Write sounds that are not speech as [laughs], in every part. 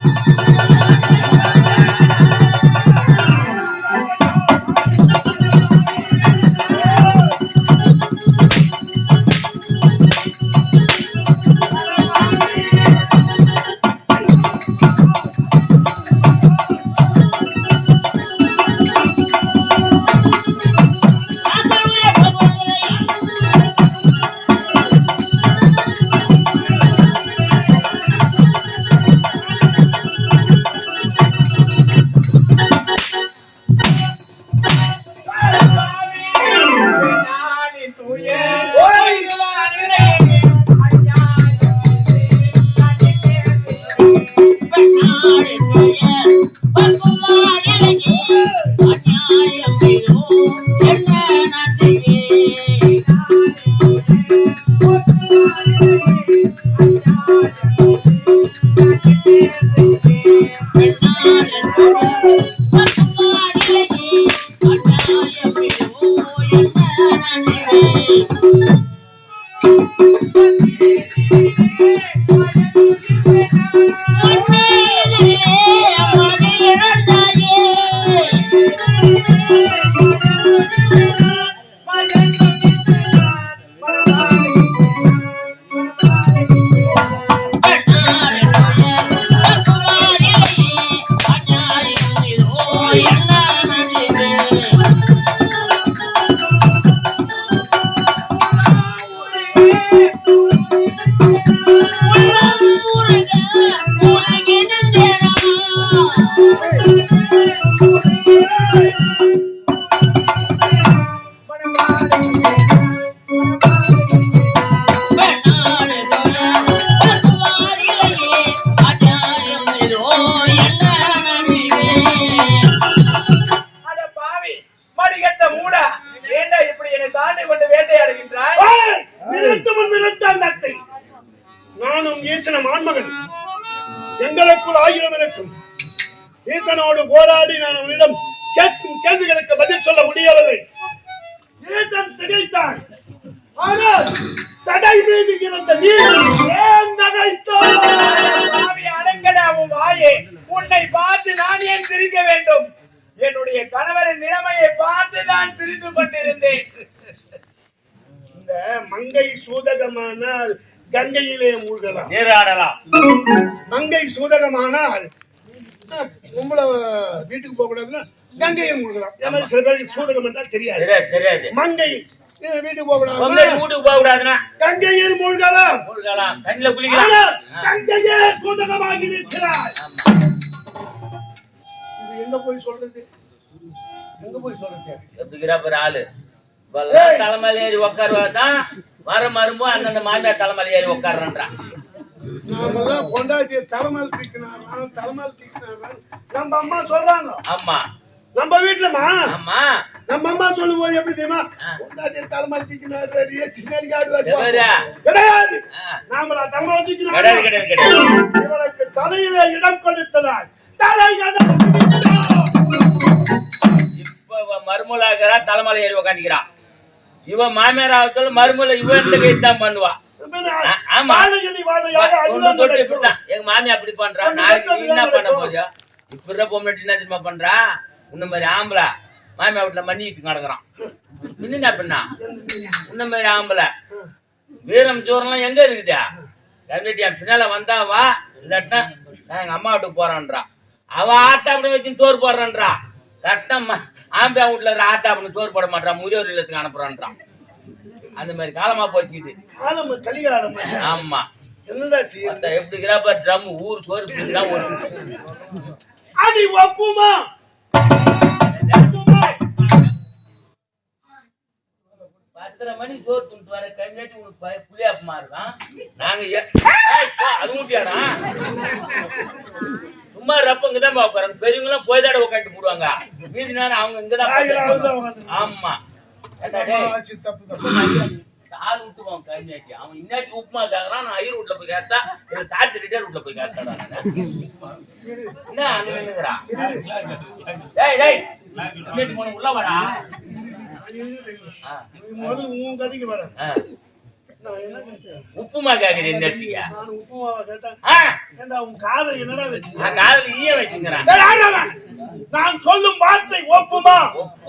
அட [laughs] நிறுத்தமும் நிறுத்தான் நானும் ஈசனம் ஆண்மகன். எங்களுக்குள் ஆயிரம் இருக்கும். ஈசனோடு போராடி நான் அவனிடம் கேட்கும் கேள்விகளுக்கு பதில் சொல்ல முடியவில்லை. ஈசன் திகைத்தான் ஆனால் சடை மீது இருந்த நீர் ஏன் நகைத்தான் பாவி வாயே. உன்னை பார்த்து நான் ஏன் சிரிக்க வேண்டும்? என்னுடைய கணவரின் நிலைமையை பார்த்து நான் திரிந்து கொண்டிருந்தேன். இந்த மங்கை சூதகமானால் கங்கையிலே மூழ்கலாம். நீராடலாம். மங்கை சூதகமானால் உங்களை வீட்டுக்கு போக கூடாதுன்னா கங்கையை மூழ்கலாம். ஏன்னா சில பேருக்கு சூதகம் என்றால் தெரியாது. தெரியாது மங்கை வீட்டுக்கு போக கூடாதுன்னா வீட்டுக்கு போக கூடாதுன்னா கங்கையில் மூழ்கலாம். மூழ்கலாம் ஆனால் குளிக்கலாம். கங்கையே சூதகமாகி நிற்கிறாள் இது எங்க போய் சொல்றது? எங்க போய் சொல்றது? பாரு ஆளு தலைமையில ஏறி உட்காருவாதான் வர மரும்பு அந்தந்த மாமியார் தலைமையில ஏறி உட்காருன்றான் பொண்டாட்டிய தலைமையில் தீக்கினார் தலைமையில் தீக்கினார் நம்ம அம்மா சொல்றாங்க. ஆமா. நம்ம வீட்டுலமா ஆமா. நம்ம அம்மா சொல்லும் போது எப்படி தெரியுமா. பொண்டாட்டிய தலைமையில் தீக்கினார் சின்னாடி ஆடுவார்? கிடையாது. நாமளா தலைமையில் தீக்கினார். கிடையாது கிடையாது இவனுக்கு தலையில இடம் கொடுத்ததால் தலை இடம் கொடுத்ததால். இப்ப இவ மருமலாகிறா தலைமையில ஏறி உட்காந்துக்கிறா இவன் மாமியார் ஆகத்துல மருமல [laughs] இவன் கைத்தான் பண்ணுவா. ஆமா. எங்க மாமியா அப்படி பண்றா. நாளைக்கு என்ன பண்ண. போறியா? இப்ப பொம்னாட்டி என்ன தெரியுமா பண்றா? உன்ன மாதிரி ஆம்பளை. மாமியா வீட்டுல மன்னிட்டு கிடக்குறான். என்ன பண்ணா? உன்ன மாதிரி ஆம்பளை. வீரம் சோரெல்லாம் எங்க இருக்குதா? என் பின்னால வந்தா வா. இல்லாட்டா நான் எங்க அம்மா வீட்டுக்கு போறேன்றா. அவ ஆத்தா அப்படி வச்சு சோறு போடுறன்றா. கரெக்டா ஆம்பியா வீட்டுல இருக்கிற ஆத்தா அப்படி சோறு போட மாட்டான் முதியோர் இல்லத்துக்கு அனுப்புறான்றான். அந்த மாதிரி காலமா போச்சுக்குது. காலம் கலிகாலம். ஆமா. என்னடா செய்ய மத்த எப்படி இருக்கிறப்ப ட்ரம் ஊர் சோறு பிடிக்கலாம் ஒரு அடி ஒப்புமா? பத்தரை மணி சோறு கொண்டு வர கண்ணாட்டி உனக்கு புளியாப்பமா இருக்கான் நாங்க அது ஊட்டியாடா? சும்மா ரப்ப இங்கதான் பாக்குறாங்க பெரியவங்க எல்லாம் போய் தாட உட்காந்து போடுவாங்க. மீதி நேரம் அவங்க இங்கதான். ஆமா. ஆள் விட்டுவான் கண்ணாட்டி அவன் இன்னாட்டி உப்புமா கேக்குறான் நான் ஐயர் வீட்டுல போய் கேட்டா இல்ல சாத்தி வீட்டுல போய் கேட்டாடா என்ன அங்க நின்னுக்கிறான் டேய் டேய். உள்ள வாடா. முதல்ல உன் கதைக்கு வர. உப்புமா கேக்குறீ இந்த இடத்துக்கு கேட்டேன் ஏண்டா உன் காதை என்னடா வச்சு காதுல ஈய வச்சுக்கிறேன்! நான் சொல்லும் வார்த்தை ஒப்புமா?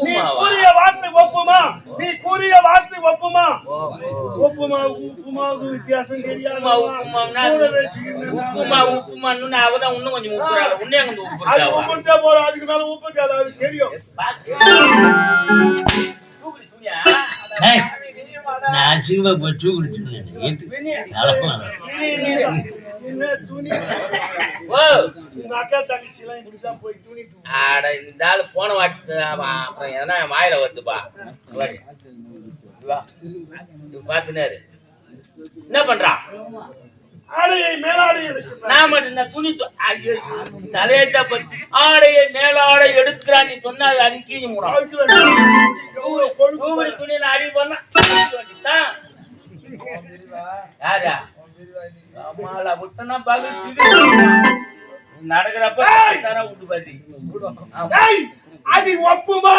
நீ? கூறிய வார்த்தை ஒப்புமா? நீ கூறிய வார்த்தை ஒப்புமா. ஒப்புமா உப்புமாவுக்கு வித்தியாசம் தெரியாது உப்புமா உப்புமா. அவதான் இன்னும் கொஞ்சம் உப்புறாள் உன்னே கொஞ்சம் உப்புச்சா போறோம். அதுக்கு மேல உப்பு அது தெரியும். போய் துணி ஆட இந்த ஆள் போன வாட்டு அப்புறம் எதனா வாயில வருதுப்பா. வாடி. பாத்துனாரு என்ன பண்றான் ஆடையை மேலாடை எடுக்கிறான் நான் மட்டும் துணி தலையட்ட பத்தி ஆடையை மேலாடை எடுக்கிறான் நீ சொன்னா அது கொழுப்பு. தூவரி துணியில அடி பண்ணா தான் யாரா? அம்மால விட்டனா பகு நடக்கிறப்ப தர விட்டு பாத்தி ஆமா. டேய், அடி ஒப்புமா?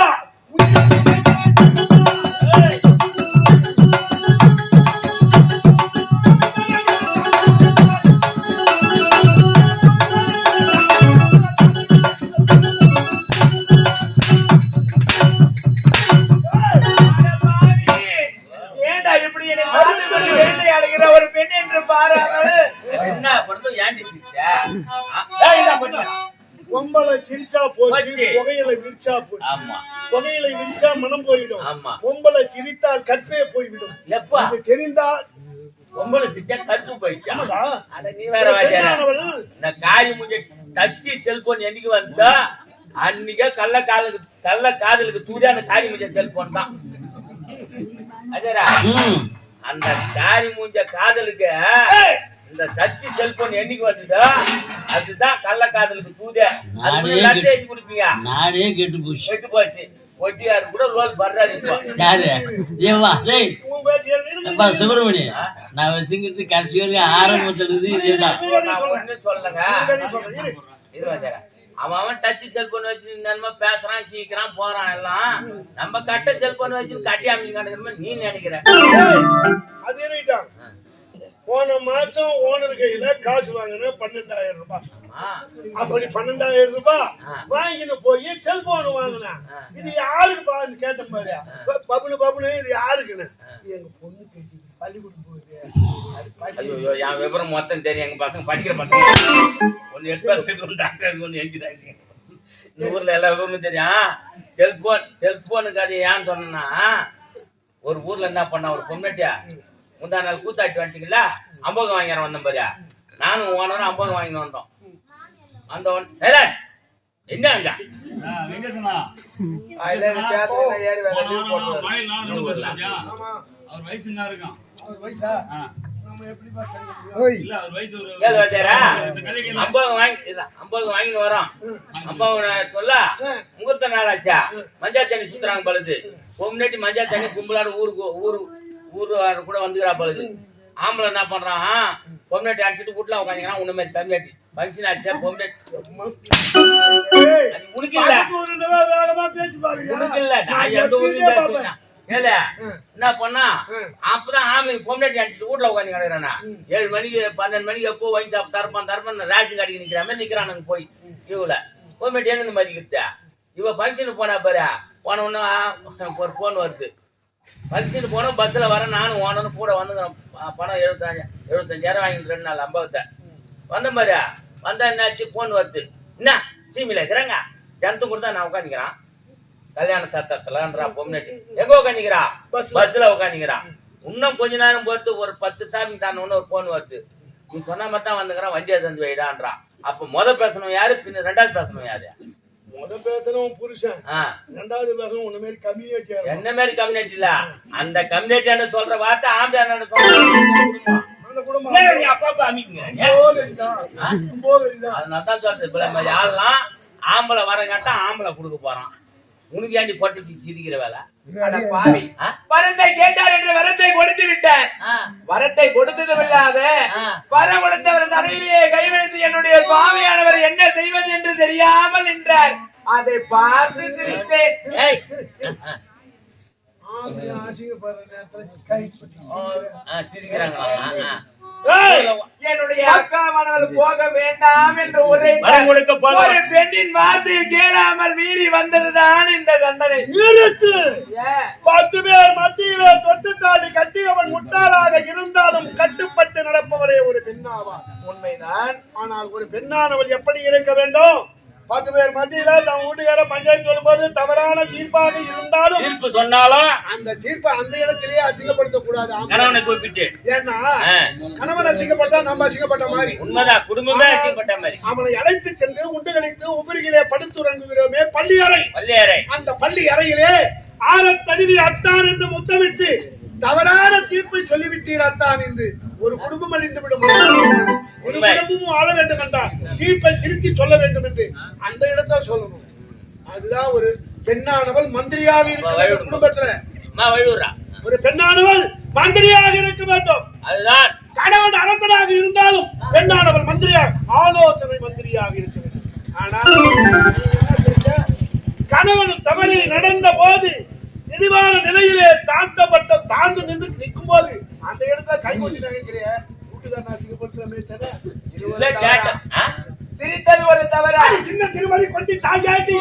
என்ன படுத்தோம் ஏன்டி சிரிச்சா? ஏய், வா. பொம்பளை சிரிச்சா போச்சு. புகையில விரிச்சா போச்சு. ஆமா. புகையில விரிச்சா மனம் போயிடும். ஆமா. பொம்பளை சிரித்தால் கற்பே போய்விடும். எப்பா? இது தெரிந்தா பொம்பளை சிரிச்சா கருத்து போயிடுச்சா. அட நீ வேற இந்த காரி மூஞ்ச டச்சு செல்போன் என்னைக்கு வந்தா? அன்னைக்கே கள்ள காலுக்கு கள்ள காதலுக்கு தூதியான காரி மூஞ்ச செல்போன் தான். அஜரா அந்த காரி மூஞ்ச காதலுக்கு இந்த டச்சு செல்போன் என்னைக்கு வந்ததோ? அதுதான் கள்ள காதலுக்கு தூதே அது நானே எழுதி கொடுப்பீங்க. நானே கெட்டு போச்சு. கெட்டு போச்சு. ஒட்டியாரு கூட ரோல் பண்றாரு இப்போ. யாரு? ஏவா டேய் அப்பா சுப்பிரமணி நான் வச்சுக்கிட்டு கடைசி வரைக்கும் ஆரம்பத்துல இருந்து இதேதான் சொல்லங்க. இது. அவன் அவன் டச் செல்போன் வச்சு என்னமோ பேசுறான் கீக்கிறான் போறான் எல்லாம். நம்ம கட்ட செல்போன் வச்சு கட்டி அமைக்க நீ நினைக்கிற. ஏய், அது போன மாசம் ஓனர் கையில காசு வாங்கின பன்னெண்டாயிரம் ரூபாய். ஆமா. அப்படி பன்னெண்டாயிரம் ரூபாய் ஆ. வாங்கிட்டு போய் செல்போன் வாங்கினேன். இது யாருக்கு பான்னு கேட்டேன் பாரு. ப- பபுனு பபுனு இது யாருக்குன்னு? எங்க பொண்ணு கேட்டு பள்ளிக்கூடம் போகுது. என் விவரம் மொத்தம் தெரியும். எங்க பசங்க படிக்கிற பசங்க. ஒன்னு எட்டு ஒன்று டாக்டர் ஒன்று என்ஜினியர் இந்த ஊர்ல எல்லா விவரமும் தெரியும். செல்போன் செல்போனுக்கு அது ஏன்னு சொன்னா ஒரு ஊர்ல என்ன பண்ணா ஒரு பொண்ணட்டியா முந்தா நாள் கூத்தாட்டி வந்துட்டீங்களா அம்போகம் வாங்கிற வந்தோம் பாரியா நானும் ஓனரும் அம்போகம் வாங்கிட்டு வந்தோம். அந்த ஒன் சரி எங்க அங்க? அவர் வயசு என்ன இருக்கும்? அவர் வயசா? வாங்கி வாங்கிட்டு வரோம். சொல்ல. முகூர்த்த நாள் ஆச்சா மஞ்சள் தண்ணி சுத்துறாங்க பழுது. முன்னாடி மஞ்சள் தண்ணி கும்பலாடு ஊருக்கு ஊரு ஊரு கூட வந்துக்கிறா பழுது ஆம்பளை என்ன பண்றான்? பொம்னாட்டி அடிச்சுட்டு வீட்டுல உட்காந்துக்கிறான் உன்ன மாதிரி தம்பியாட்டி. ஃபங்க்ஷன் ஆச்சா பொம்னாட்டி ஏய், அது நான் எந்த ஊர்லயும் எப்பயுமே ஏல என்ன பண்ணா? அப்பதான் ஆம்பளைக்கு பொம்னாட்டி அடிச்சுட்டு வீட்டுல உட்காந்து கிடக்குறானா? ஏழு மணிக்கு பன்னெண்டு மணிக்கு எப்போ வாங்கி சாப்பிட்டு தரப்பான் தரப்பான் ரேஷன் கடைக்கு நிக்கிற மாதிரி நிக்கிறானுங்க போய். கியூல பொம்னாட்டி என்ன மதிக்கிறத இவ ஃபங்க்ஷனுக்கு போனா பாரு. போன உடனே ஒரு போன் வருது. ஃபங்க்ஷனுக்கு போனோம் பஸ்ல வர நானும் ஓனரும் கூட வந்து பணம் எழுபத்தஞ்சு எழுபத்தஞ்சாயிரம் வாங்கிட்டு ரெண்டு நாள் அம்பவத்தை வந்தேன் பாரு வந்தா என்னாச்சு போன் வருது. என்ன? சீமில இருக்கிறாங்க. ஜனத்து கொடுத்தா நான் உட்காந்துக்கிறான் கல்யாண சத்தத்துலன்றா பொம்னட்டி. எங்க உட்காந்துக்கிறா பஸ்ல. பஸ்ல உட்காந்துக்கிறா இன்னும் கொஞ்ச நேரம் பொறுத்து ஒரு பத்து சாமி தாண்ட ஒரு போன் வருது. நீ சொன்ன மாதிரி தான் வந்துக்கிறான் வண்டியை தந்து வைடான்றா. அப்ப முத பேசணும் யாரு? பின்ன ரெண்டாவது பேசணும் யாரு? முத பேசணும் புருஷன். ரெண்டாவது பேசணும் உன்ன மாதிரி கம்யூனிட்டி என்ன மாதிரி கம்யூனிட்டி இல்ல? அந்த கம்யூனிட்டி சொல்ற வார்த்தை சொல்ற இப்ப மாதிரி ஆள்லாம் ஆம்பளை வரங்காட்டா ஆம்பளை கொடுக்க போறான். உனக்கு ஏண்டி பொட்டு சிரிக்கிற வேலை? வரத்தை கேட்டார் என்று வரத்தை கொடுத்து விட்டார் வரத்தை கொடுத்ததும் இல்லாத. வர கொடுத்தவர் தலையிலேயே கைவெழுத்து என்னுடைய சுவாமியானவர் என்ன செய்வது என்று தெரியாமல் நின்றார். அதை பார்த்து சிரித்தேன். ஏய். ஆம்பளை அசிங்கப்படுற என்னுடைய அக்காவானவள் போக வேண்டாம் என்று போக ஒரு பெண்ணின் வார்த்தையை கேளாமல் மீறி வந்ததுதான் இந்த தண்டனை. ஏன்? பத்து பேர் மத்தியிலே தொட்டுத்தாலி கட்டியவன் முட்டாளாக இருந்தாலும் கட்டுப்பட்டு நடப்பவரே ஒரு பெண்ணாவார் உண்மைதான். ஆனால் ஒரு பெண்ணானவள் எப்படி இருக்க வேண்டும்? பத்து பேர் மத்தியில தன் வீட்டுக்கார பஞ்சாயத்து சொல்லும்போது தவறான தீர்ப்பாக இருந்தாலும் தீர்ப்பு சொன்னாலும் அந்த தீர்ப்பை அந்த இடத்திலேயே அசிங்கப்படுத்த கூடாது. கணவனை கூப்பிட்டு. ஏன்னா கணவன் அசிங்கப்பட்டா நம்ம அசிங்கப்பட்ட மாதிரி. உண்மைதான் குடும்பமே அசிங்கப்பட்ட மாதிரி. அவனை அழைத்து சென்று உண்டு கழித்து உபரிகளே படுத்துறங்குகிறோமே பள்ளி அறை. பள்ளியறை அந்த பள்ளி அறையிலே ஆரத் தழுவி அத்தான் என்று முத்தமிட்டு தவறான தீர்ப்பை சொல்லிவிட்டீர் அத்தான் என்று ஒரு குடும்பம் அழிந்து விடும் ஒரு. குடும்பமும் ஆள வேண்டும் என்றால் தீர்ப்பை திருத்தி சொல்ல வேண்டும் என்று அந்த இடத்தை சொல்லணும். அதுதான் ஒரு பெண்ணானவள் மந்திரியாக இருக்க வேண்டும் குடும்பத்துல. ஒரு பெண்ணானவள் மந்திரியாக இருக்க வேண்டும். அதுதான். கணவன் அரசனாக இருந்தாலும் பெண்ணானவள் மந்திரியாக ஆலோசனை மந்திரியாக இருக்க வேண்டும். ஆனால்? கணவன் தவறி நடந்த போது இழிவான நிலையிலே தாழ்த்தப்பட்ட தாழ்ந்து நின்று நிற்கும் போது அந்த இடத்துல கை கொட்டி ஆ? சிரித்தது ஒரு தவறா? சின்ன சிறுவனை கொண்டு தாயாட்டி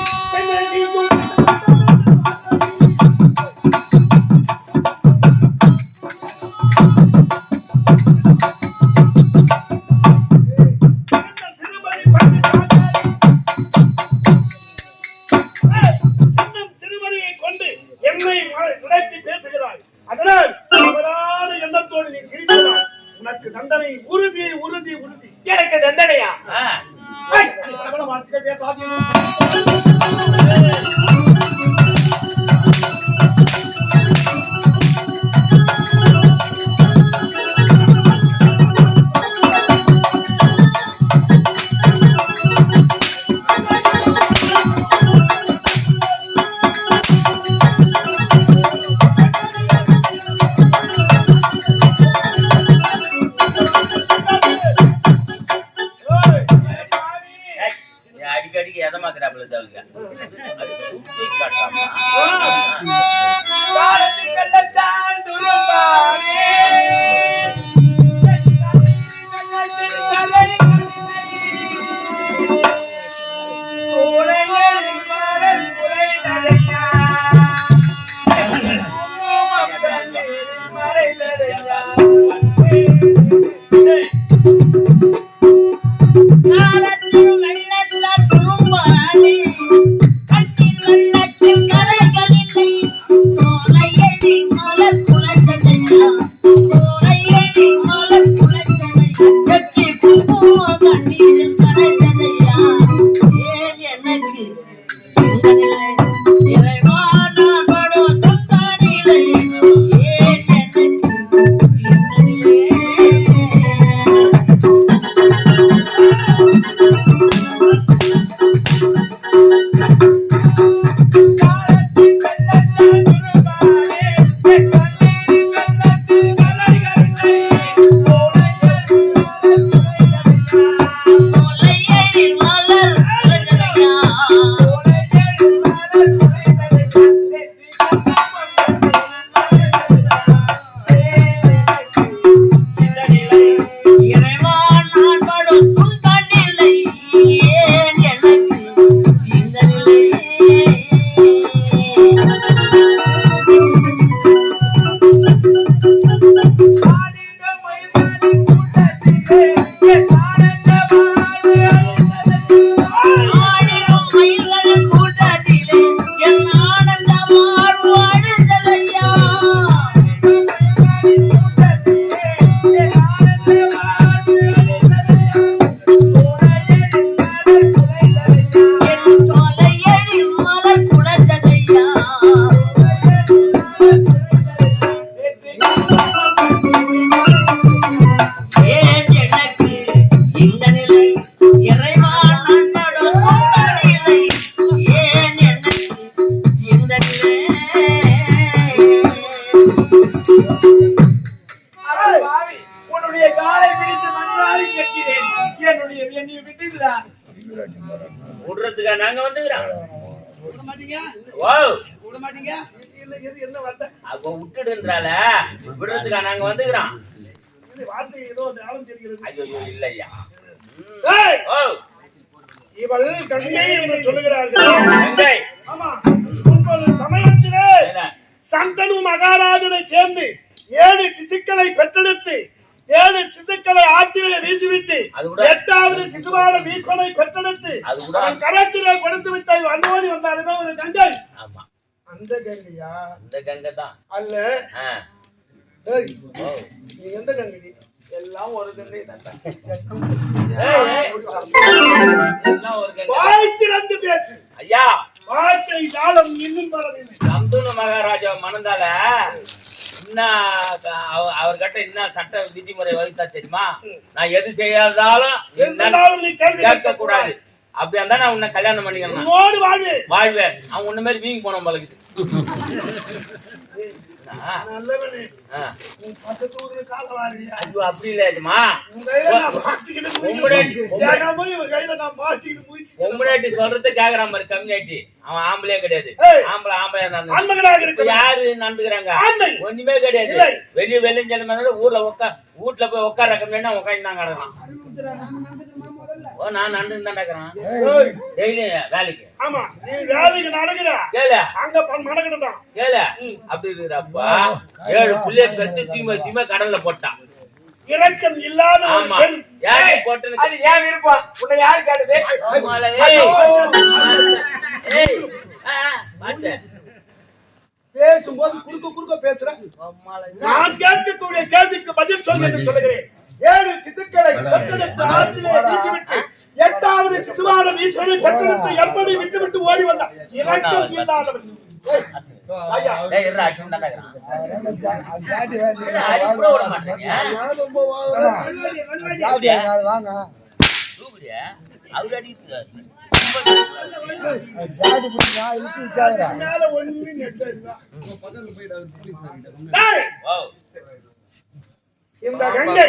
எது என்ன வார்த்தை? அவ விட்டுடுன்றால. விடுறதுக்கா நாங்க வந்துக்கிறோம். இது வார்த்தை ஏதோ ஞாபகம் தெரிகிறது. ஐயோ இல்லையா? இவள் கங்கை என்று சொல்லுகிறார்கள். ஆமா. முன்பொரு சமயத்திலே என்ன? சந்தனு மகாராஜனை சேர்ந்து ஏழு சிசுக்களை பெற்றெடுத்து ஏழு சிசுக்களை ஆற்றிலே வீசிவிட்டு அது கூட- எட்டாவது சிசுவான வீஸ்வனை பெற்றெடுத்து அது கூட- அவன் கரத்திலே கொடுத்து விட்டாய் அன்னோடி வந்தாலுமே ஒரு கங்கை ஆமா. அந்த கங்கையா? இந்த கங்கை தான். அல்ல. நீ எந்த கங்கை? எல்லாம் ஒரு கங்கை தான். பேசு. ஐயா. வார்த்தை காலம் இன்னும் சந்துனு மகாராஜா மணந்தால என்ன அவ- அவர்கிட்ட என்ன சட்ட விதிமுறை வகுத்தா தெரியுமா? நான் எது செய்யாதாலும் கேட்க கூடாது அப்படியா இருந்தா நான் உன்னை கல்யாணம் பண்ணிக்கிறேன் வாழ்வு அவன் உன்ன மாதிரி வீங்கி போன பழகுது [laughs] ஐயோ அப்படி இல்ல எஜமா உன் கையில நான் மாட்டிக்கிட்டு உம்முடைய- முடிச்சு. தினமும் இவன் கையில நான் மாட்டிக்கிட்டு முடிச்சு. பொம்பளாட்டி சொல்றது கேக்குறான் பாரு கம்மியாட்டி அவன் ஆம்பளையே கிடையாது. ஆம்பளை ஆம்பளை யாரு நடந்துக்கிறாங்க. ஒண்ணுமே கிடையாது. வெளிய வெளிய ஊர்ல உட்கா வீட்டுல போய் உட்கார கம்மியா உட்காந்து தான் ஓ நான் நடந்து ஏய், டெய்லி வேலைக்கு. ஆமா நீ வேலைக்கு நடக்குற. கேளு. அங்க மடக்கிட்டு தான் கேளு. அப்படி இருக்கிறப்பா ஏழு புள்ளைய பெற்று தீமை தீமை கடல்ல போட்டான். இரக்கம் இல்லாத ஆமா. யாரு போட்டு அது ஏன் விருப்பம்? உன்னை யாரு கேட்டது. பேசும்போது குறுக்க குறுக்க பேசுற. நான் கேட்கக்கூடிய கேள்விக்கு பதில் சொல் என்று சொல்லுகிறேன். ஏழு சிசுக்களை பெற்றெடுத்து ஆற்றிலே வீசிவிட்டு எட்டாவது சிசுவான ஈஸ்வரனை பெற்றெடுத்து எப்படி விட்டு விட்டு ஓடி வந்தார் இரக்கம் ஓ. இந்த கங்கை